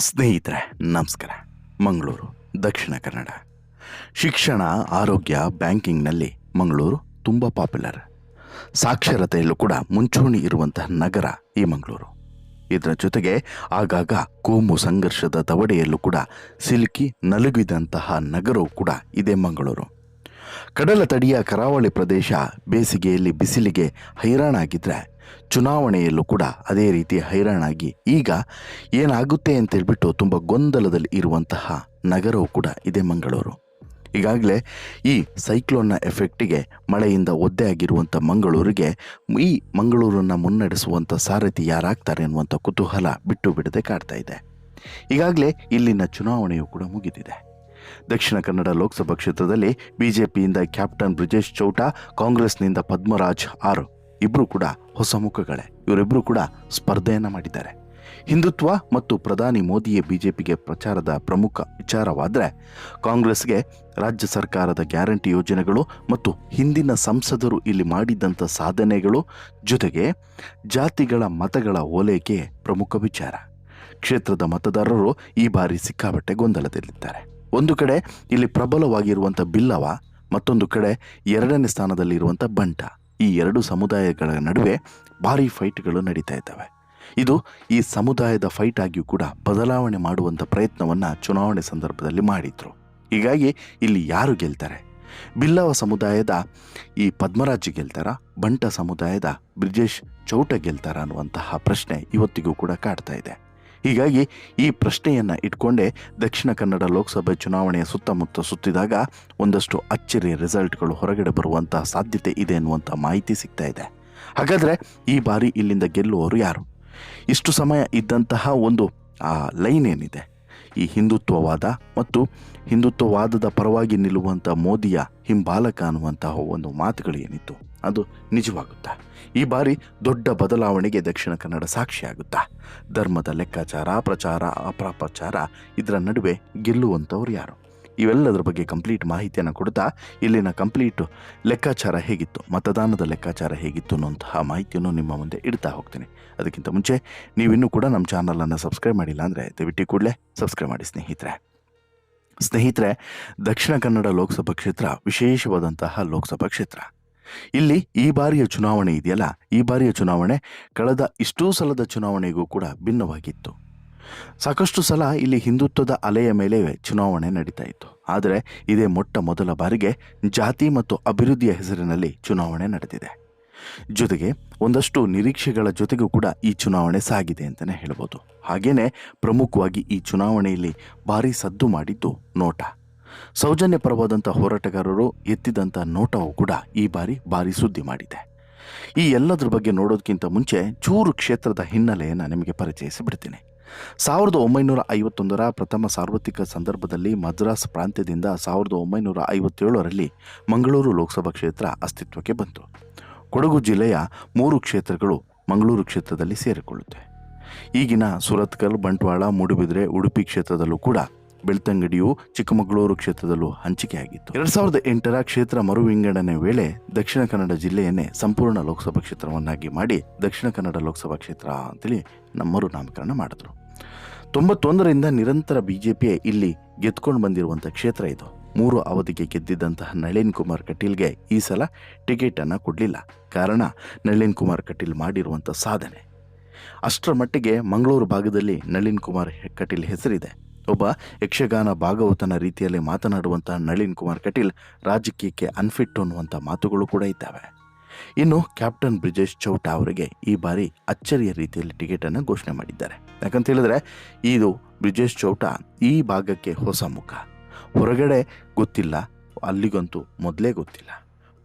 ಸ್ನೇಹಿತರೆ, ನಮಸ್ಕಾರ. ಮಂಗಳೂರು, ದಕ್ಷಿಣ ಕನ್ನಡ. ಶಿಕ್ಷಣ, ಆರೋಗ್ಯ, ಬ್ಯಾಂಕಿಂಗ್ನಲ್ಲಿ ಮಂಗಳೂರು ತುಂಬ ಪಾಪ್ಯುಲರ್. ಸಾಕ್ಷರತೆಯಲ್ಲೂ ಕೂಡ ಮುಂಚೂಣಿ ಇರುವಂತಹ ನಗರ ಈ ಮಂಗಳೂರು. ಇದರ ಜೊತೆಗೆ ಆಗಾಗ ಕೋಮು ಸಂಘರ್ಷದ ದವಡೆಯಲ್ಲೂ ಕೂಡ ಸಿಲುಕಿ ನಲುಗಿದಂತಹ ನಗರವು ಕೂಡ ಇದೇ ಮಂಗಳೂರು. ಕಡಲ ತಡಿಯ ಕರಾವಳಿ ಪ್ರದೇಶ ಬೇಸಿಗೆಯಲ್ಲಿ ಬಿಸಿಲಿಗೆ ಹೈರಾಣಾಗಿದ್ದರೆ ಚುನಾವಣೆಯಲ್ಲೂ ಕೂಡ ಅದೇ ರೀತಿ ಹೈರಾಣಾಗಿ ಈಗ ಏನಾಗುತ್ತೆ ಅಂತ ಹೇಳ್ಬಿಟ್ಟು ತುಂಬ ಗೊಂದಲದಲ್ಲಿ ಇರುವಂತಹ ನಗರವೂ ಕೂಡ ಇದೆ ಮಂಗಳೂರು. ಈಗಾಗಲೇ ಈ ಸೈಕ್ಲೋನ್ನ ಎಫೆಕ್ಟಿಗೆ ಮಳೆಯಿಂದ ಒದ್ದೆ ಆಗಿರುವಂಥ ಮಂಗಳೂರಿಗೆ ಈ ಮಂಗಳೂರನ್ನು ಮುನ್ನಡೆಸುವಂಥ ಸಾರಥಿ ಯಾರಾಗ್ತಾರೆ ಅನ್ನುವಂಥ ಕುತೂಹಲ ಬಿಟ್ಟು ಬಿಡದೆ ಕಾಡ್ತಾ ಇದೆ. ಈಗಾಗಲೇ ಇಲ್ಲಿನ ಚುನಾವಣೆಯು ಕೂಡ ಮುಗಿದಿದೆ. ದಕ್ಷಿಣ ಕನ್ನಡ ಲೋಕಸಭಾ ಕ್ಷೇತ್ರದಲ್ಲಿ ಬಿಜೆಪಿಯಿಂದ ಕ್ಯಾಪ್ಟನ್ ಬ್ರಿಜೇಶ್ ಚೌಟ, ಕಾಂಗ್ರೆಸ್ನಿಂದ ಪದ್ಮರಾಜ್ ಆರು. ಇಬ್ಬರು ಕೂಡ ಹೊಸ ಮುಖಗಳೇ. ಇವರಿಬ್ಬರು ಕೂಡ ಸ್ಪರ್ಧೆಯನ್ನು ಮಾಡಿದ್ದಾರೆ. ಹಿಂದುತ್ವ ಮತ್ತು ಪ್ರಧಾನಿ ಮೋದಿಯೇ ಬಿಜೆಪಿಗೆ ಪ್ರಚಾರದ ಪ್ರಮುಖ ವಿಚಾರವಾದರೆ, ಕಾಂಗ್ರೆಸ್ಗೆ ರಾಜ್ಯ ಸರ್ಕಾರದ ಗ್ಯಾರಂಟಿ ಯೋಜನೆಗಳು ಮತ್ತು ಹಿಂದಿನ ಸಂಸದರು ಇಲ್ಲಿ ಮಾಡಿದಂಥ ಸಾಧನೆಗಳು ಜೊತೆಗೆ ಜಾತಿಗಳ ಮತಗಳ ಓಲೈಕೆ ಪ್ರಮುಖ ವಿಚಾರ. ಕ್ಷೇತ್ರದ ಮತದಾರರು ಈ ಬಾರಿ ಸಿಕ್ಕಾಪಟ್ಟೆ ಗೊಂದಲದಲ್ಲಿದ್ದಾರೆ. ಒಂದು ಕಡೆ ಇಲ್ಲಿ ಪ್ರಬಲವಾಗಿರುವಂಥ ಬಿಲ್ಲವ, ಮತ್ತೊಂದು ಕಡೆ ಎರಡನೇ ಸ್ಥಾನದಲ್ಲಿರುವಂಥ ಬಂಟ. ಈ ಎರಡು ಸಮುದಾಯಗಳ ನಡುವೆ ಭಾರಿ ಫೈಟ್ಗಳು ನಡೀತಾ ಇದ್ದಾವೆ. ಇದು ಈ ಸಮುದಾಯದ ಫೈಟ್ ಆಗಿಯೂ ಕೂಡ ಬದಲಾವಣೆ ಮಾಡುವಂಥ ಪ್ರಯತ್ನವನ್ನು ಚುನಾವಣೆ ಸಂದರ್ಭದಲ್ಲಿ ಮಾಡಿದ್ರು. ಹೀಗಾಗಿ ಇಲ್ಲಿ ಯಾರು ಗೆಲ್ತಾರೆ? ಬಿಲ್ಲವ ಸಮುದಾಯದ ಈ ಪದ್ಮರಾಜ್ ಗೆಲ್ತಾರ? ಬಂಟ ಸಮುದಾಯದ ಬ್ರಿಜೇಶ್ ಚೌಟ ಗೆಲ್ತಾರ ಅನ್ನುವಂತಹ ಪ್ರಶ್ನೆ ಇವತ್ತಿಗೂ ಕೂಡ ಕಾಡ್ತಾ ಇದೆ. ಹೀಗಾಗಿ ಈ ಪ್ರಶ್ನೆಯನ್ನು ಇಟ್ಕೊಂಡೇ ದಕ್ಷಿಣ ಕನ್ನಡ ಲೋಕಸಭೆ ಚುನಾವಣೆಯ ಸುತ್ತಮುತ್ತ ಸುತ್ತಿದಾಗ ಒಂದಷ್ಟು ಅಚ್ಚರಿಯ ರಿಸಲ್ಟ್ಗಳು ಹೊರಗಡೆ ಬರುವಂತಹ ಸಾಧ್ಯತೆ ಇದೆ ಎನ್ನುವಂಥ ಮಾಹಿತಿ ಸಿಗ್ತಾ ಇದೆ. ಹಾಗಾದರೆ ಈ ಬಾರಿ ಇಲ್ಲಿಂದ ಗೆಲ್ಲುವವರು ಯಾರು? ಇಷ್ಟು ಸಮಯ ಇದ್ದಂತಹ ಒಂದು, ಆ, ಲೈನ್ ಏನಿದೆ? ಈ ಹಿಂದುತ್ವವಾದ ಮತ್ತು ಹಿಂದುತ್ವವಾದದ ಪರವಾಗಿ ನಿಲ್ಲುವಂಥ ಮೋದಿಯ ಹಿಂಬಾಲಕ ಅನ್ನುವಂತಹ ಒಂದು ಮಾತುಗಳು ಏನಿತ್ತು? ಅದು ನಿಜವಾಗುತ್ತಾ? ಈ ಬಾರಿ ದೊಡ್ಡ ಬದಲಾವಣೆಗೆ ದಕ್ಷಿಣ ಕನ್ನಡ ಸಾಕ್ಷಿಯಾಗುತ್ತಾ. ಧರ್ಮದ ಲೆಕ್ಕಾಚಾರ, ಪ್ರಚಾರ, ಅಪ್ರಾಪ್ರಚಾರ, ಇದರ ನಡುವೆ ಗೆಲ್ಲುವಂಥವ್ರು ಯಾರು? ಇವೆಲ್ಲದರ ಬಗ್ಗೆ ಕಂಪ್ಲೀಟ್ ಮಾಹಿತಿಯನ್ನು ಕೊಡ್ತಾ ಇಲ್ಲಿನ ಕಂಪ್ಲೀಟ್ ಲೆಕ್ಕಾಚಾರ ಹೇಗಿತ್ತು, ಮತದಾನದ ಲೆಕ್ಕಾಚಾರ ಹೇಗಿತ್ತು ಅನ್ನುವಂತಹ ಮಾಹಿತಿಯನ್ನು ನಿಮ್ಮ ಮುಂದೆ ಇಡ್ತಾ ಹೋಗ್ತೀನಿ. ಅದಕ್ಕಿಂತ ಮುಂಚೆ ನೀವಿನ್ನೂ ಕೂಡ ನಮ್ಮ ಚಾನಲನ್ನು ಸಬ್ಸ್ಕ್ರೈಬ್ ಮಾಡಿಲ್ಲ ಅಂದರೆ ದಯವಿಟ್ಟು ಕೂಡಲೇ ಸಬ್ಸ್ಕ್ರೈಬ್ ಮಾಡಿ ಸ್ನೇಹಿತರೆ. ಸ್ನೇಹಿತರೆ, ದಕ್ಷಿಣ ಕನ್ನಡ ಲೋಕಸಭಾ ಕ್ಷೇತ್ರ ವಿಶೇಷವಾದಂತಹ ಲೋಕಸಭಾ ಕ್ಷೇತ್ರ. ಇಲ್ಲಿ ಈ ಬಾರಿಯ ಚುನಾವಣೆ ಇದೆಯಲ್ಲ? ಈ ಬಾರಿಯ ಚುನಾವಣೆ ಕಳೆದ ಇಷ್ಟೂ ಸಲದ ಚುನಾವಣೆಗೂ ಕೂಡ ಭಿನ್ನವಾಗಿತ್ತು. ಸಾಕಷ್ಟು ಸಲ ಇಲ್ಲಿ ಹಿಂದುತ್ವದ ಅಲೆಯ ಮೇಲೆ ಚುನಾವಣೆ ನಡೀತಾ ಇತ್ತು. ಆದರೆ ಇದೇ ಮೊಟ್ಟ ಮೊದಲ ಬಾರಿಗೆ ಜಾತಿ ಮತ್ತು ಅಭಿವೃದ್ಧಿಯ ಹೆಸರಿನಲ್ಲಿ ಚುನಾವಣೆ ನಡೆದಿದೆ. ಜೊತೆಗೆ ಒಂದಷ್ಟು ನಿರೀಕ್ಷೆಗಳ ಜೊತೆಗೂ ಕೂಡ ಈ ಚುನಾವಣೆ ಸಾಗಿದೆ ಅಂತಲೇ ಹೇಳ್ಬೋದು. ಹಾಗೆಯೇ ಪ್ರಮುಖವಾಗಿ ಈ ಚುನಾವಣೆಯಲ್ಲಿ ಭಾರಿ ಸದ್ದು ಮಾಡಿದ್ದು ನೋಟ. ಸೌಜನ್ಯ ಪರವಾದಂಥ ಹೋರಾಟಗಾರರು ಎತ್ತಿದಂಥ ನೋಟವು ಕೂಡ ಈ ಬಾರಿ ಭಾರಿ ಸುದ್ದಿ ಮಾಡಿದೆ. ಈ ಎಲ್ಲದರ ಬಗ್ಗೆ ನೋಡೋದಕ್ಕಿಂತ ಮುಂಚೆ ಚೂರು ಕ್ಷೇತ್ರದ ಹಿನ್ನೆಲೆಯನ್ನು ನಿಮಗೆ ಪರಿಚಯಿಸಿ ಬಿಡ್ತೀನಿ ಸಾವಿರದ ಒಂಬೈನೂರ ಐವತ್ತೊಂದರ ಪ್ರಥಮ ಸಾರ್ವತ್ರಿಕ ಸಂದರ್ಭದಲ್ಲಿ ಮದ್ರಾಸ್ ಪ್ರಾಂತ್ಯದಿಂದ ಸಾವಿರದ ಒಂಬೈನೂರ ಐವತ್ತೇಳರಲ್ಲಿ ಮಂಗಳೂರು ಲೋಕಸಭಾ ಕ್ಷೇತ್ರ ಅಸ್ತಿತ್ವಕ್ಕೆ ಬಂತು. ಕೊಡಗು ಜಿಲ್ಲೆಯ ಮೂರು ಕ್ಷೇತ್ರಗಳು ಮಂಗಳೂರು ಕ್ಷೇತ್ರದಲ್ಲಿ ಸೇರಿಕೊಳ್ಳುತ್ತೆ. ಈಗಿನ ಸುರತ್ಕಲ್, ಬಂಟ್ವಾಳ, ಮೂಡುಬಿದ್ರೆ, ಉಡುಪಿ ಕ್ಷೇತ್ರದಲ್ಲೂ ಕೂಡ ಬೆಳ್ತಂಗಡಿಯು ಚಿಕ್ಕಮಗಳೂರು ಕ್ಷೇತ್ರದಲ್ಲೂ ಹಂಚಿಕೆಯಾಗಿತ್ತು. ಎರಡ್ ಸಾವಿರದ ಎಂಟರ ಕ್ಷೇತ್ರ ಮರು ವಿಂಗಡಣೆ ವೇಳೆ ದಕ್ಷಿಣ ಕನ್ನಡ ಜಿಲ್ಲೆಯನ್ನೇ ಸಂಪೂರ್ಣ ಲೋಕಸಭಾ ಕ್ಷೇತ್ರವನ್ನಾಗಿ ಮಾಡಿ ದಕ್ಷಿಣ ಕನ್ನಡ ಲೋಕಸಭಾ ಕ್ಷೇತ್ರ ಅಂತೇಳಿ ನಮ್ಮರು ನಾಮಕರಣ ಮಾಡಿದ್ರು. ತೊಂಬತ್ತೊಂದರಿಂದ ನಿರಂತರ ಬಿಜೆಪಿ ಇಲ್ಲಿ ಗೆದ್ಕೊಂಡು ಬಂದಿರುವಂಥ ಕ್ಷೇತ್ರ ಇದು. ಮೂರು ಅವಧಿಗೆ ಗೆದ್ದಿದ್ದಂತಹ ನಳಿನ್ ಕುಮಾರ್ ಕಟೀಲ್ಗೆ ಈ ಸಲ ಟಿಕೆಟನ್ನು ಕೊಡಲಿಲ್ಲ. ಕಾರಣ ನಳಿನ್ ಕುಮಾರ್ ಕಟೀಲ್ ಮಾಡಿರುವಂಥ ಸಾಧನೆ. ಅಷ್ಟರ ಮಟ್ಟಿಗೆ ಮಂಗಳೂರು ಭಾಗದಲ್ಲಿ ನಳಿನ್ ಕುಮಾರ್ ಕಟೀಲ್ ಹೆಸರಿದೆ. ಒಬ್ಬ ಯಕ್ಷಗಾನ ಭಾಗವತನ ರೀತಿಯಲ್ಲಿ ಮಾತನಾಡುವಂಥ ನಳಿನ್ ಕುಮಾರ್ ಕಟೀಲ್ ರಾಜಕೀಯಕ್ಕೆ ಅನ್ಫಿಟ್ ಅನ್ನುವಂಥ ಮಾತುಗಳು ಕೂಡ ಇದ್ದಾವೆ. ಇನ್ನು ಕ್ಯಾಪ್ಟನ್ ಬ್ರಿಜೇಶ್ ಚೌಟ ಅವರಿಗೆ ಈ ಬಾರಿ ಅಚ್ಚರಿಯ ರೀತಿಯಲ್ಲಿ ಟಿಕೆಟನ್ನು ಘೋಷಣೆ ಮಾಡಿದ್ದಾರೆ. ಯಾಕಂತ ಹೇಳಿದ್ರೆ, ಇದು ಬ್ರಿಜೇಶ್ ಚೌಟ ಈ ಭಾಗಕ್ಕೆ ಹೊಸ ಮುಖ. ಹೊರಗಡೆ ಗೊತ್ತಿಲ್ಲ, ಅಲ್ಲಿಗಂತೂ ಮೊದಲೇ ಗೊತ್ತಿಲ್ಲ.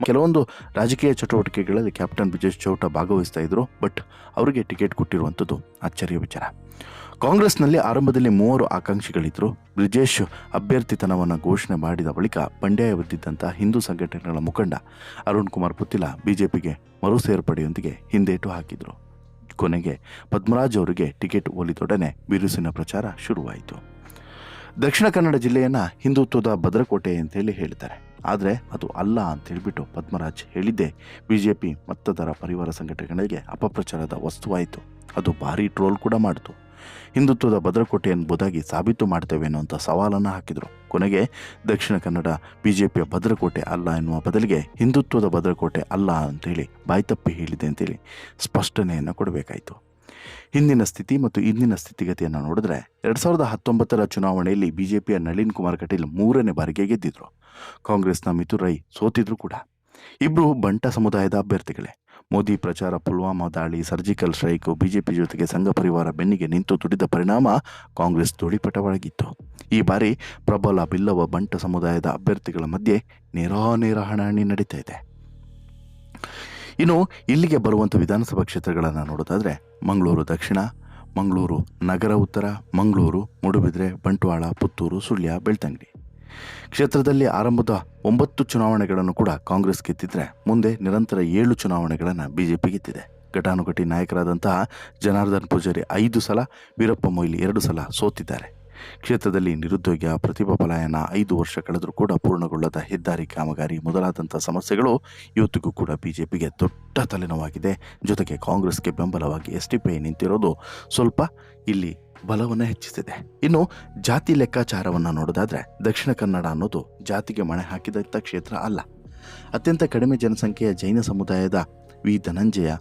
ಕೆಲವೊಂದು ರಾಜಕೀಯ ಚಟುವಟಿಕೆಗಳಲ್ಲಿ ಕ್ಯಾಪ್ಟನ್ ಬ್ರಿಜೇಶ್ ಚೌಟ ಭಾಗವಹಿಸ್ತಾ ಇದ್ರು, ಬಟ್ ಅವರಿಗೆ ಟಿಕೆಟ್ ಕೊಟ್ಟಿರುವಂಥದ್ದು ಅಚ್ಚರಿಯ ವಿಚಾರ. ಕಾಂಗ್ರೆಸ್ನಲ್ಲಿ ಆರಂಭದಲ್ಲಿ ಮೂವರು ಆಕಾಂಕ್ಷಿಗಳಿದ್ದರು ಬ್ರಿಜೇಶ್ ಅಭ್ಯರ್ಥಿತನವನ್ನು ಘೋಷಣೆ ಮಾಡಿದ ಬಳಿಕ ಬಂಡಾಯ ಬಿದ್ದಿದ್ದಂಥ ಹಿಂದೂ ಸಂಘಟನೆಗಳ ಮುಖಂಡ ಅರುಣ್ ಕುಮಾರ್ ಪುತ್ತಿಲ ಬಿಜೆಪಿಗೆ ಮರು ಸೇರ್ಪಡೆಯೊಂದಿಗೆ ಹಿಂದೇಟು ಹಾಕಿದರು. ಕೊನೆಗೆ ಪದ್ಮರಾಜ್ ಅವರಿಗೆ ಟಿಕೆಟ್ ಒಲಿದೊಡನೆ ಬಿರುಸಿನ ಪ್ರಚಾರ ಶುರುವಾಯಿತು. ದಕ್ಷಿಣ ಕನ್ನಡ ಜಿಲ್ಲೆಯನ್ನು ಹಿಂದುತ್ವದ ಭದ್ರಕೋಟೆ ಅಂತೇಳಿ ಹೇಳ್ತಾರೆ ಆದರೆ ಅದು ಅಲ್ಲ ಅಂತ ಹೇಳಿಬಿಟ್ಟು ಪದ್ಮರಾಜ್ ಹೇಳಿದ್ದೇ ಬಿ ಜೆ ಮತ್ತದರ ಪರಿವಾರ ಸಂಘಟನೆಗಳಿಗೆ ಅಪಪ್ರಚಾರದ ವಸ್ತುವಾಯಿತು. ಅದು ಭಾರಿ ಟ್ರೋಲ್ ಕೂಡ ಮಾಡಿತು. ಹಿಂದುತ್ವದ ಭದ್ರಕೋಟೆ ಎಂಬುದಾಗಿ ಸಾಬೀತು ಮಾಡ್ತೇವೆ ಅನ್ನುವಂಥ ಸವಾಲನ್ನು ಹಾಕಿದರು. ಕೊನೆಗೆ ದಕ್ಷಿಣ ಕನ್ನಡ ಬಿಜೆಪಿಯ ಭದ್ರಕೋಟೆ ಅಲ್ಲ ಎನ್ನುವ ಬದಲಿಗೆ ಹಿಂದುತ್ವದ ಭದ್ರಕೋಟೆ ಅಲ್ಲ ಅಂತೇಳಿ ಬಾಯ್ತಪ್ಪಿ ಹೇಳಿದೆ ಅಂತೇಳಿ ಸ್ಪಷ್ಟನೆಯನ್ನು ಕೊಡಬೇಕಾಯಿತು. ಹಿಂದಿನ ಸ್ಥಿತಿ ಮತ್ತು ಇಂದಿನ ಸ್ಥಿತಿಗತಿಯನ್ನು ನೋಡಿದ್ರೆ ಎರಡು ಸಾವಿರದ ಹತ್ತೊಂಬತ್ತರ ಚುನಾವಣೆಯಲ್ಲಿ ಬಿಜೆಪಿಯ ನಳಿನ್ ಕುಮಾರ್ ಕಟೀಲ್ ಮೂರನೇ ಬಾರಿಗೆ ಗೆದ್ದಿದ್ರು. ಕಾಂಗ್ರೆಸ್ನ ಮಿಥುರೈ ಸೋತಿದ್ರು ಕೂಡ. ಇಬ್ರು ಬಂಟ ಸಮುದಾಯದ ಅಭ್ಯರ್ಥಿಗಳೇ. ಮೋದಿ ಪ್ರಚಾರ ಪುಲ್ವಾಮಾ ದಾಳಿ, ಸರ್ಜಿಕಲ್ ಸ್ಟ್ರೈಕ್, ಬಿಜೆಪಿ ಜೊತೆಗೆ ಸಂಘ ಪರಿವಾರ ಬೆನ್ನಿಗೆ ನಿಂತು ದುಡಿದ ಪರಿಣಾಮ ಕಾಂಗ್ರೆಸ್ ಧೂಳಿಪಟವಾಗಿತ್ತು ಈ ಬಾರಿ ಪ್ರಬಲ ಬಿಲ್ಲವ ಬಂಟ ಸಮುದಾಯದ ಅಭ್ಯರ್ಥಿಗಳ ಮಧ್ಯೆ ನೇರಾನೇರ ಹಣಾಹಣಿ ನಡೀತಾ ಇದೆ. ಇನ್ನು ಇಲ್ಲಿಗೆ ಬರುವಂಥ ವಿಧಾನಸಭಾ ಕ್ಷೇತ್ರಗಳನ್ನು ನೋಡೋದಾದರೆ ಮಂಗಳೂರು ದಕ್ಷಿಣ, ಮಂಗಳೂರು ನಗರ ಉತ್ತರ, ಮಂಗಳೂರು ಮೂಡುಬಿದ್ರೆ ಬಂಟ್ವಾಳ, ಪುತ್ತೂರು, ಸುಳ್ಯ, ಬೆಳ್ತಂಗಡಿ. ಕ್ಷೇತ್ರದಲ್ಲಿ ಆರಂಭದ ಒಂಬತ್ತು ಚುನಾವಣೆಗಳನ್ನು ಕೂಡ ಕಾಂಗ್ರೆಸ್ ಗೆದ್ದಿದ್ರೆ ಮುಂದೆ ನಿರಂತರ ಏಳು ಚುನಾವಣೆಗಳನ್ನು ಬಿಜೆಪಿ ಗೆದ್ದಿದೆ. ಘಟಾನುಘಟಿ ನಾಯಕರಾದಂತಹ ಜನಾರ್ದನ್ ಪೂಜಾರಿ ಐದು ಸಲ, ವೀರಪ್ಪ ಮೊಯ್ಲಿ ಎರಡು ಸಲ ಸೋತಿದ್ದಾರೆ. ಕ್ಷೇತ್ರದಲ್ಲಿ ನಿರುದ್ಯೋಗ ಪ್ರತಿಭಾ ಪಲಾಯನ ಐದು ವರ್ಷ ಕಳೆದರೂ ಕೂಡ ಪೂರ್ಣಗೊಳ್ಳದ ಹೆದ್ದಾರಿ ಕಾಮಗಾರಿ ಮೊದಲಾದಂಥ ಸಮಸ್ಯೆಗಳು ಇವತ್ತಿಗೂ ಕೂಡ ಬಿಜೆಪಿಗೆ ದೊಡ್ಡ ತಲೆನೋವಾಗಿದೆ. ಜೊತೆಗೆ ಕಾಂಗ್ರೆಸ್ಗೆ ಬೆಂಬಲವಾಗಿ ಎಸ್ ಟಿ ಪಿ ನಿಂತಿರೋದು ಸ್ವಲ್ಪ ಇಲ್ಲಿ ಬಲವನ್ನು ಹೆಚ್ಚಿಸಿದೆ. ಇನ್ನು ಜಾತಿ ಲೆಕ್ಕಾಚಾರವನ್ನು ನೋಡೋದಾದ್ರೆ ದಕ್ಷಿಣ ಕನ್ನಡ ಅನ್ನೋದು ಜಾತಿಗೆ ಮಣೆ ಹಾಕಿದಂಥ ಕ್ಷೇತ್ರ ಅಲ್ಲ. ಅತ್ಯಂತ ಕಡಿಮೆ ಜನಸಂಖ್ಯೆಯ ಜೈನ ಸಮುದಾಯದ ವಿ ಧನಂಜಯ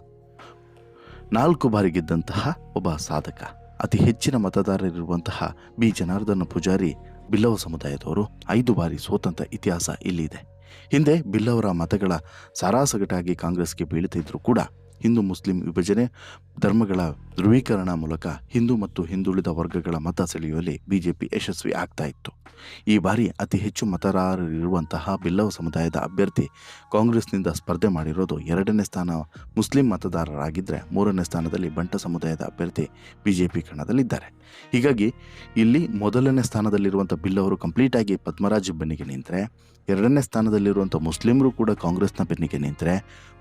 ನಾಲ್ಕು ಬಾರಿ ಗೆದ್ದಂತಹ ಒಬ್ಬ ಸಾಧಕ. ಅತಿ ಹೆಚ್ಚಿನ ಮತದಾರರಿರುವಂತಹ ಬಿ ಜನಾರ್ದನ ಪೂಜಾರಿ ಬಿಲ್ಲವ ಸಮುದಾಯದವರು ಐದು ಬಾರಿ ಸೋತಂತ ಇತಿಹಾಸ ಇಲ್ಲಿದೆ. ಹಿಂದೆ ಬಿಲ್ಲವರ ಮತಗಳ ಸಾರಾಸಗಟಾಗಿ ಕಾಂಗ್ರೆಸ್ಗೆ ಬೀಳುತ್ತಿದ್ದರೂ ಕೂಡ ಹಿಂದೂ ಮುಸ್ಲಿಂ ವಿಭಜನೆ, ಧರ್ಮಗಳ ಧ್ರುವೀಕರಣ ಮೂಲಕ ಹಿಂದೂ ಮತ್ತು ಹಿಂದುಳಿದ ವರ್ಗಗಳ ಮತ ಸೆಳೆಯುವಲ್ಲಿ ಬಿಜೆಪಿ ಯಶಸ್ವಿ ಆಗ್ತಾ ಇತ್ತು. ಈ ಬಾರಿ ಅತಿ ಹೆಚ್ಚು ಮತದಾರರಿರುವಂತಹ ಬಿಲ್ಲವ ಸಮುದಾಯದ ಅಭ್ಯರ್ಥಿ ಕಾಂಗ್ರೆಸ್ನಿಂದ ಸ್ಪರ್ಧೆ ಮಾಡಿರೋದು ಎರಡನೇ ಸ್ಥಾನ ಮುಸ್ಲಿಂ ಮತದಾರರಾಗಿದ್ದರೆ ಮೂರನೇ ಸ್ಥಾನದಲ್ಲಿ ಬಂಟ ಸಮುದಾಯದ ಅಭ್ಯರ್ಥಿ ಬಿಜೆಪಿ ಕಣದಲ್ಲಿದ್ದಾರೆ. ಹೀಗಾಗಿ ಇಲ್ಲಿ ಮೊದಲನೇ ಸ್ಥಾನದಲ್ಲಿರುವಂಥ ಬಿಲ್ಲವರು ಕಂಪ್ಲೀಟಾಗಿ ಪದ್ಮರಾಜ್ ಬೆನ್ನಿಗೆ ನಿಂತರೆ, ಎರಡನೇ ಸ್ಥಾನದಲ್ಲಿರುವಂಥ ಮುಸ್ಲಿಮರು ಕೂಡ ಕಾಂಗ್ರೆಸ್ನ ಬೆನ್ನಿಗೆ ನಿಂತರೆ,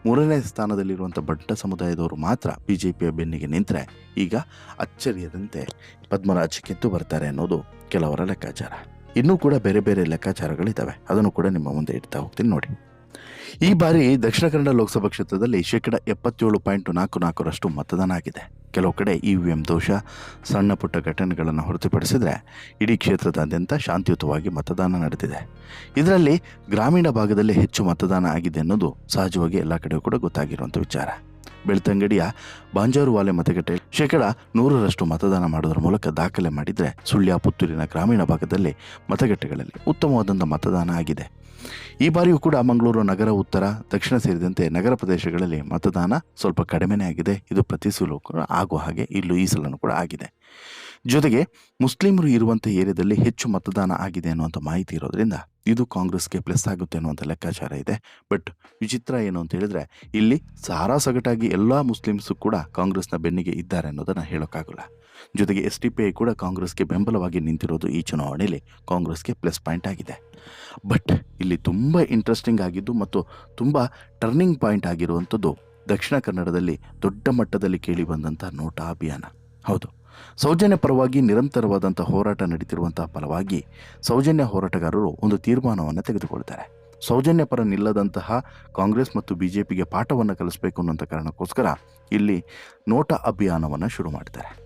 ಮೂರನೇ ಸ್ಥಾನದಲ್ಲಿರುವಂಥ ಬಂಟ ಸಮುದಾಯದವರು ಮಾತ್ರ ಬಿ ಜೆ ಪಿಯ ಬೆನ್ನಿಗೆ ನಿಂತರೆ ಈಗ ಅಚ್ಚರಿಯದಂತೆ ಪದ್ಮರಾಜ್ ಗೆದ್ದು ಬರ್ತಾರೆ ಅನ್ನೋದು ಕೆಲವರ ಲೆಕ್ಕಾಚಾರ. ಇನ್ನೂ ಕೂಡ ಬೇರೆ ಬೇರೆ ಲೆಕ್ಕಾಚಾರಗಳಿದ್ದಾವೆ. ಅದನ್ನು ಕೂಡ ನಿಮ್ಮ ಮುಂದೆ ಇಡ್ತಾ ಹೋಗ್ತೀನಿ ನೋಡಿ. ಈ ಬಾರಿ ದಕ್ಷಿಣ ಕನ್ನಡ ಲೋಕಸಭಾ ಕ್ಷೇತ್ರದಲ್ಲಿ ಶೇಕಡ ಎಪ್ಪತ್ತೇಳು ಪಾಯಿಂಟ್ ನಾಲ್ಕು ನಾಲ್ಕರಷ್ಟು ಮತದಾನ ಆಗಿದೆ. ಕೆಲವು ಕಡೆ ಇ ವಿ ಎಂ ದೋಷ, ಸಣ್ಣ ಪುಟ್ಟ ಘಟನೆಗಳನ್ನು ಹೊರತುಪಡಿಸಿದರೆ ಇಡೀ ಕ್ಷೇತ್ರದಾದ್ಯಂತ ಶಾಂತಿಯುತವಾಗಿ ಮತದಾನ ನಡೆದಿದೆ. ಇದರಲ್ಲಿ ಗ್ರಾಮೀಣ ಭಾಗದಲ್ಲಿ ಹೆಚ್ಚು ಮತದಾನ ಆಗಿದೆ ಅನ್ನೋದು ಸಹಜವಾಗಿ ಎಲ್ಲ ಕಡೆಯೂ ಕೂಡ ಗೊತ್ತಾಗಿರುವಂಥ ವಿಚಾರ. ಬೆಳ್ತಂಗಡಿಯ ಬಾಂಜಾರುವಾಲೆ ಮತಗಟ್ಟೆ ಶೇಕಡ ನೂರರಷ್ಟು ಮತದಾನ ಮಾಡುವುದರ ಮೂಲಕ ದಾಖಲೆ ಮಾಡಿದರೆ ಸುಳ್ಯ ಪುತ್ತೂರಿನ ಗ್ರಾಮೀಣ ಭಾಗದಲ್ಲಿ ಮತಗಟ್ಟೆಗಳಲ್ಲಿ ಉತ್ತಮವಾದಂಥ ಮತದಾನ ಆಗಿದೆ. ಈ ಬಾರಿಯೂ ಕೂಡ ಮಂಗಳೂರು ನಗರ ಉತ್ತರ, ದಕ್ಷಿಣ ಸೇರಿದಂತೆ ನಗರ ಪ್ರದೇಶಗಳಲ್ಲಿ ಮತದಾನ ಸ್ವಲ್ಪ ಕಡಿಮೆನೇ ಆಗಿದೆ. ಇದು ಪ್ರತಿ ಸಲ ಆಗುವ ಹಾಗೆ ಇಲ್ಲೂ ಈ ಸಲನೂ ಕೂಡ ಆಗಿದೆ. ಜೊತೆಗೆ ಮುಸ್ಲಿಮರು ಇರುವಂಥ ಏರಿಯಾದಲ್ಲಿ ಹೆಚ್ಚು ಮತದಾನ ಆಗಿದೆ ಅನ್ನುವಂಥ ಮಾಹಿತಿ ಇರೋದ್ರಿಂದ ಇದು ಕಾಂಗ್ರೆಸ್ಗೆ ಪ್ಲಸ್ ಆಗುತ್ತೆ ಅನ್ನುವಂಥ ಲೆಕ್ಕಾಚಾರ ಇದೆ. ಬಟ್ ವಿಚಿತ್ರ ಏನು ಅಂತ ಹೇಳಿದ್ರೆ ಇಲ್ಲಿ ಸಾರಾ ಸಗಟಾಗಿ ಎಲ್ಲ ಮುಸ್ಲಿಮ್ಸು ಕೂಡ ಕಾಂಗ್ರೆಸ್ನ ಬೆನ್ನಿಗೆ ಇದ್ದಾರೆ ಅನ್ನೋದನ್ನು ಹೇಳೋಕ್ಕಾಗಲ್ಲ. ಜೊತೆಗೆ ಎಸ್ ಡಿ ಪಿ ಐ ಕೂಡ ಕಾಂಗ್ರೆಸ್ಗೆ ಬೆಂಬಲವಾಗಿ ನಿಂತಿರೋದು ಈ ಚುನಾವಣೆಯಲ್ಲಿ ಕಾಂಗ್ರೆಸ್ಗೆ ಪ್ಲಸ್ ಪಾಯಿಂಟ್ ಆಗಿದೆ. ಬಟ್ ಇಲ್ಲಿ ತುಂಬ ಇಂಟ್ರೆಸ್ಟಿಂಗ್ ಆಗಿದ್ದು ಮತ್ತು ತುಂಬ ಟರ್ನಿಂಗ್ ಪಾಯಿಂಟ್ ಆಗಿರುವಂಥದ್ದು ದಕ್ಷಿಣ ಕನ್ನಡದಲ್ಲಿ ದೊಡ್ಡ ಮಟ್ಟದಲ್ಲಿ ಕೇಳಿ ಬಂದಂಥ ನೋಟಾ ಅಭಿಯಾನ. ಹೌದು. ಸೌಜನ್ಯ ಪರವಾಗಿ ನಿರಂತರವಾದಂಥ ಹೋರಾಟ ನಡೀತಿರುವಂತಹ ಫಲವಾಗಿ ಸೌಜನ್ಯ ಹೋರಾಟಗಾರರು ಒಂದು ತೀರ್ಮಾನವನ್ನು ತೆಗೆದುಕೊಳ್ತಾರೆ. ಸೌಜನ್ಯ ಪರ ನಿಲ್ಲದಂತಹ ಕಾಂಗ್ರೆಸ್ ಮತ್ತು ಬಿ ಜೆ ಪಿಗೆ ಪಾಠವನ್ನು ಕಲಿಸಬೇಕು ಅನ್ನೋಂಥ ಕಾರಣಕ್ಕೋಸ್ಕರ ಇಲ್ಲಿ ನೋಟ ಅಭಿಯಾನವನ್ನು ಶುರು ಮಾಡ್ತಾರೆ.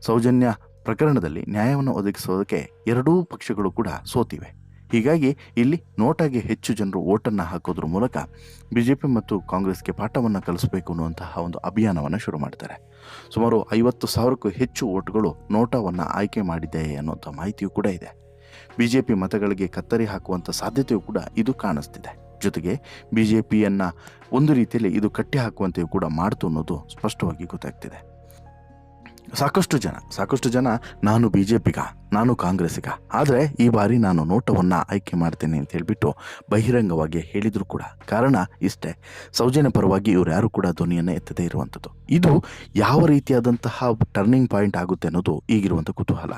ಸೌಜನ್ಯ ಪ್ರಕರಣದಲ್ಲಿ ನ್ಯಾಯವನ್ನು ಒದಗಿಸೋದಕ್ಕೆ ಎರಡೂ ಪಕ್ಷಗಳು ಕೂಡ ಸೋತಿವೆ. ಹೀಗಾಗಿ ಇಲ್ಲಿ ನೋಟಾಗೆ ಹೆಚ್ಚು ಜನರು ಓಟನ್ನು ಹಾಕೋದ್ರ ಮೂಲಕ ಬಿ ಜೆ ಪಿ ಮತ್ತು ಕಾಂಗ್ರೆಸ್ಗೆ ಪಾಠವನ್ನು ಕಲಿಸಬೇಕು ಅನ್ನುವಂತಹ ಒಂದು ಅಭಿಯಾನವನ್ನು ಶುರು ಮಾಡ್ತಾರೆ. ಸುಮಾರು ಐವತ್ತು ಸಾವಿರಕ್ಕೂ ಹೆಚ್ಚು ಓಟ್ಗಳು ನೋಟಾವನ್ನು ಆಯ್ಕೆ ಮಾಡಿದೆ ಅನ್ನುವಂಥ ಮಾಹಿತಿಯೂ ಕೂಡ ಇದೆ. ಬಿ ಜೆ ಪಿ ಮತಗಳಿಗೆ ಕತ್ತರಿ ಹಾಕುವಂಥ ಸಾಧ್ಯತೆಯೂ ಕೂಡ ಇದು ಕಾಣಿಸ್ತಿದೆ. ಜೊತೆಗೆ ಬಿ ಜೆ ಪಿಯನ್ನು ಒಂದು ರೀತಿಯಲ್ಲಿ ಇದು ಕಟ್ಟಿ ಹಾಕುವಂತೆಯೂ ಕೂಡ ಮಾಡ್ತು ಅನ್ನೋದು ಸ್ಪಷ್ಟವಾಗಿ ಗೊತ್ತಾಗ್ತಿದೆ. ಸಾಕಷ್ಟು ಜನ ಸಾಕಷ್ಟು ಜನ ನಾನು ಬಿ ಜೆ ಪಿಗ ನಾನು ಕಾಂಗ್ರೆಸ್ಸಿಗ. ಆದರೆ ಈ ಬಾರಿ ನಾನು ನೋಟವನ್ನು ಆಯ್ಕೆ ಮಾಡ್ತೇನೆ ಅಂತ ಹೇಳಿಬಿಟ್ಟು ಬಹಿರಂಗವಾಗಿ ಹೇಳಿದರೂ ಕೂಡ. ಕಾರಣ ಇಷ್ಟೇ. ಸೌಜನ್ಯ ಪರವಾಗಿ ಇವರು ಯಾರು ಕೂಡ ಧ್ವನಿಯನ್ನು ಎತ್ತದೇ ಇರುವಂಥದ್ದು. ಇದು ಯಾವ ರೀತಿಯಾದಂತಹ ಟರ್ನಿಂಗ್ ಪಾಯಿಂಟ್ ಆಗುತ್ತೆ ಅನ್ನೋದು ಈಗಿರುವಂಥ ಕುತೂಹಲ.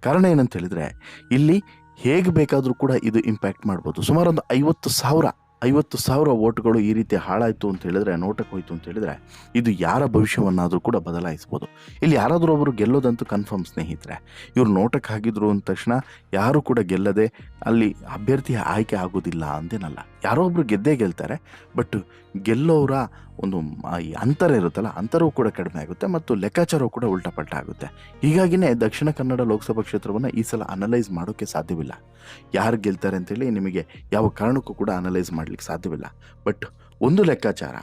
ಕಾರಣ ಏನಂತ ಹೇಳಿದರೆ, ಇಲ್ಲಿ ಹೇಗೆ ಬೇಕಾದರೂ ಕೂಡ ಇದು ಇಂಪ್ಯಾಕ್ಟ್ ಮಾಡ್ಬೋದು. ಸುಮಾರು ಒಂದು ಐವತ್ತು ಸಾವಿರ ಐವತ್ತು ಸಾವಿರ ಓಟ್ಗಳು ಈ ರೀತಿ ಹಾಳಾಯಿತು ಅಂತ ಹೇಳಿದ್ರೆ, ನೋಟಕ್ಕೆ ಹೋಯಿತು ಅಂತ ಹೇಳಿದ್ರೆ, ಇದು ಯಾರ ಭವಿಷ್ಯವನ್ನಾದರೂ ಕೂಡ ಬದಲಾಯಿಸ್ಬೋದು. ಇಲ್ಲಿ ಯಾರಾದರೂ ಒಬ್ಬರು ಗೆಲ್ಲೋದಂತೂ ಕನ್ಫರ್ಮ್ ಸ್ನೇಹಿತರೆ. ಇವರು ನೋಟಕ್ಕೆ ಹಾಕಿದ್ರು ಅಂದ ತಕ್ಷಣ ಯಾರೂ ಕೂಡ ಗೆಲ್ಲದೆ ಅಲ್ಲಿ ಅಭ್ಯರ್ಥಿ ಆಯ್ಕೆ ಆಗೋದಿಲ್ಲ ಅಂದೇನಲ್ಲ. ಯಾರೋ ಒಬ್ಬರು ಗೆದ್ದೇ ಗೆಲ್ತಾರೆ, ಬಟ್ ಗೆಲ್ಲೋರ ಒಂದು ಈ ಅಂತರ ಇರುತ್ತಲ್ಲ, ಅಂತರವೂ ಕೂಡ ಕಡಿಮೆ ಆಗುತ್ತೆ ಮತ್ತು ಲೆಕ್ಕಾಚಾರವೂ ಕೂಡ ಉಲ್ಟಾಪಲ್ಟ ಆಗುತ್ತೆ. ಹೀಗಾಗಿನೇ ದಕ್ಷಿಣ ಕನ್ನಡ ಲೋಕಸಭಾ ಕ್ಷೇತ್ರವನ್ನು ಈ ಸಲ ಅನಲೈಸ್ ಮಾಡೋಕ್ಕೆ ಸಾಧ್ಯವಿಲ್ಲ. ಯಾರು ಗೆಲ್ತಾರೆ ಅಂತೇಳಿ ನಿಮಗೆ ಯಾವ ಕಾರಣಕ್ಕೂ ಕೂಡ ಅನಲೈಸ್ ಮಾಡಲಿಕ್ಕೆ ಸಾಧ್ಯವಿಲ್ಲ. ಬಟ್ ಒಂದು ಲೆಕ್ಕಾಚಾರ.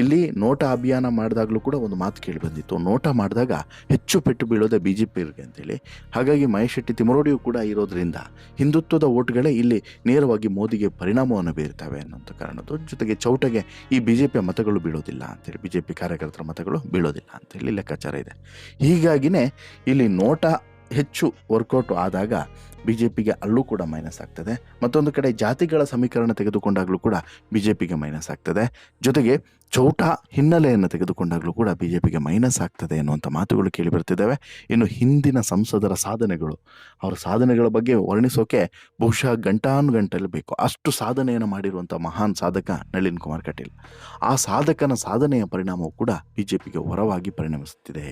ಇಲ್ಲಿ ನೋಟ ಅಭಿಯಾನ ಮಾಡಿದಾಗಲೂ ಕೂಡ ಒಂದು ಮಾತು ಕೇಳಿ ಬಂದಿತ್ತು. ನೋಟ ಮಾಡಿದಾಗ ಹೆಚ್ಚು ಪೆಟ್ಟು ಬೀಳೋದೇ ಬಿ ಜೆ ಪಿಯವರಿಗೆ ಅಂತೇಳಿ. ಹಾಗಾಗಿ ಮಹೇಶ್ ಶೆಟ್ಟಿ ತಿಮರೋಡಿಯು ಕೂಡ ಇರೋದ್ರಿಂದ ಹಿಂದುತ್ವದ ಓಟ್ಗಳೇ ಇಲ್ಲಿ ನೇರವಾಗಿ ಮೋದಿಗೆ ಪರಿಣಾಮವನ್ನು ಬೀರ್ತವೆ ಅನ್ನೋಂಥ ಕಾರಣದ ಜೊತೆಗೆ ಚೌಟಗೆ ಈ ಬಿ ಜೆ ಪಿಯ ಮತಗಳು ಬೀಳೋದಿಲ್ಲ ಅಂತೇಳಿ ಬಿ ಜೆ ಪಿ ಕಾರ್ಯಕರ್ತರ ಮತಗಳು ಬೀಳೋದಿಲ್ಲ ಅಂತೇಳಿ ಲೆಕ್ಕಾಚಾರ ಇದೆ. ಹೀಗಾಗಿನೇ ಇಲ್ಲಿ ನೋಟ ಹೆಚ್ಚು ವರ್ಕೌಟ್ ಆದಾಗ ಬಿ ಜೆ ಪಿಗೆ ಅಲ್ಲೂ ಕೂಡ ಮೈನಸ್ ಆಗ್ತದೆ. ಮತ್ತೊಂದು ಕಡೆ ಜಾತಿಗಳ ಸಮೀಕರಣ ತೆಗೆದುಕೊಂಡಾಗಲೂ ಕೂಡ ಬಿ ಜೆ ಪಿಗೆ ಮೈನಸ್ ಆಗ್ತದೆ. ಜೊತೆಗೆ ಚೌಟ ಹಿನ್ನೆಲೆಯನ್ನು ತೆಗೆದುಕೊಂಡಾಗಲೂ ಕೂಡ ಬಿ ಜೆ ಪಿಗೆ ಮೈನಸ್ ಆಗ್ತದೆ ಎನ್ನುವಂಥ ಮಾತುಗಳು ಕೇಳಿ ಬರ್ತಿದ್ದಾವೆ. ಇನ್ನು ಹಿಂದಿನ ಸಂಸದರ ಸಾಧನೆಗಳು, ಅವರ ಸಾಧನೆಗಳ ಬಗ್ಗೆ ವರ್ಣಿಸೋಕೆ ಬಹುಶಃ ಗಂಟಾನುಗಂಟಲ್ಲಿ ಬೇಕು. ಅಷ್ಟು ಸಾಧನೆಯನ್ನು ಮಾಡಿರುವಂಥ ಮಹಾನ್ ಸಾಧಕ ನಳಿನ್ ಕುಮಾರ್ ಕಟೀಲ್. ಆ ಸಾಧಕನ ಸಾಧನೆಯ ಪರಿಣಾಮವು ಕೂಡ ಬಿ ಜೆ ಪಿಗೆ ಹೊರವಾಗಿ ಪರಿಣಮಿಸುತ್ತಿದೆ.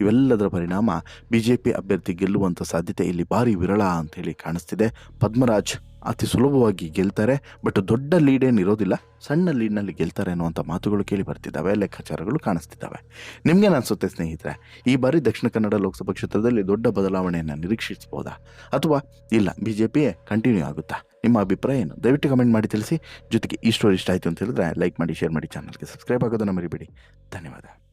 ಇವೆಲ್ಲದರ ಪರಿಣಾಮ ಬಿ ಜೆ ಪಿ ಅಭ್ಯರ್ಥಿ ಗೆಲ್ಲುವಂಥ ಸಾಧ್ಯತೆ ಇಲ್ಲಿ ಭಾರಿ ವಿರಳ ಅಂತ ಹೇಳಿ ಕಾಣಿಸ್ತಿದೆ. ಪದ್ಮರಾಜ್ ಅತಿ ಸುಲಭವಾಗಿ ಗೆಲ್ತಾರೆ, ಬಟ್ ದೊಡ್ಡ ಲೀಡ್ ಏನು ಇರೋದಿಲ್ಲ. ಸಣ್ಣ ಲೀಡ್ನಲ್ಲಿ ಗೆಲ್ತಾರೆ ಅನ್ನುವಂಥ ಮಾತುಗಳು ಕೇಳಿ ಬರ್ತಿದ್ದಾವೆ, ಲೆಕ್ಕಾಚಾರಗಳು ಕಾಣಿಸ್ತಿದ್ದಾವೆ. ನಿಮ್ಗೇನು ಅನಿಸುತ್ತೆ ಸ್ನೇಹಿತರೆ, ಈ ಬಾರಿ ದಕ್ಷಿಣ ಕನ್ನಡ ಲೋಕಸಭಾ ಕ್ಷೇತ್ರದಲ್ಲಿ ದೊಡ್ಡ ಬದಲಾವಣೆಯನ್ನು ನಿರೀಕ್ಷಿಸ್ಬೋದಾ? ಅಥವಾ ಇಲ್ಲ ಬಿ ಜೆ ಪಿಯೇ ಕಂಟಿನ್ಯೂ ಆಗುತ್ತಾ? ನಿಮ್ಮ ಅಭಿಪ್ರಾಯ ಏನು? ದಯವಿಟ್ಟು ಕಮೆಂಟ್ ಮಾಡಿ ತಿಳಿಸಿ. ಜೊತೆಗೆ ಈ ಸ್ಟೋರಿ ಇಷ್ಟ ಆಯಿತು ಅಂತ ಹೇಳಿದ್ರೆ ಲೈಕ್ ಮಾಡಿ ಶೇರ್ ಮಾಡಿ ಚಾನಲ್ಗೆ ಸಬ್ಸ್ಕ್ರೈಬ್ ಆಗೋದನ್ನು ಮರಿಬೇಡಿ. ಧನ್ಯವಾದ.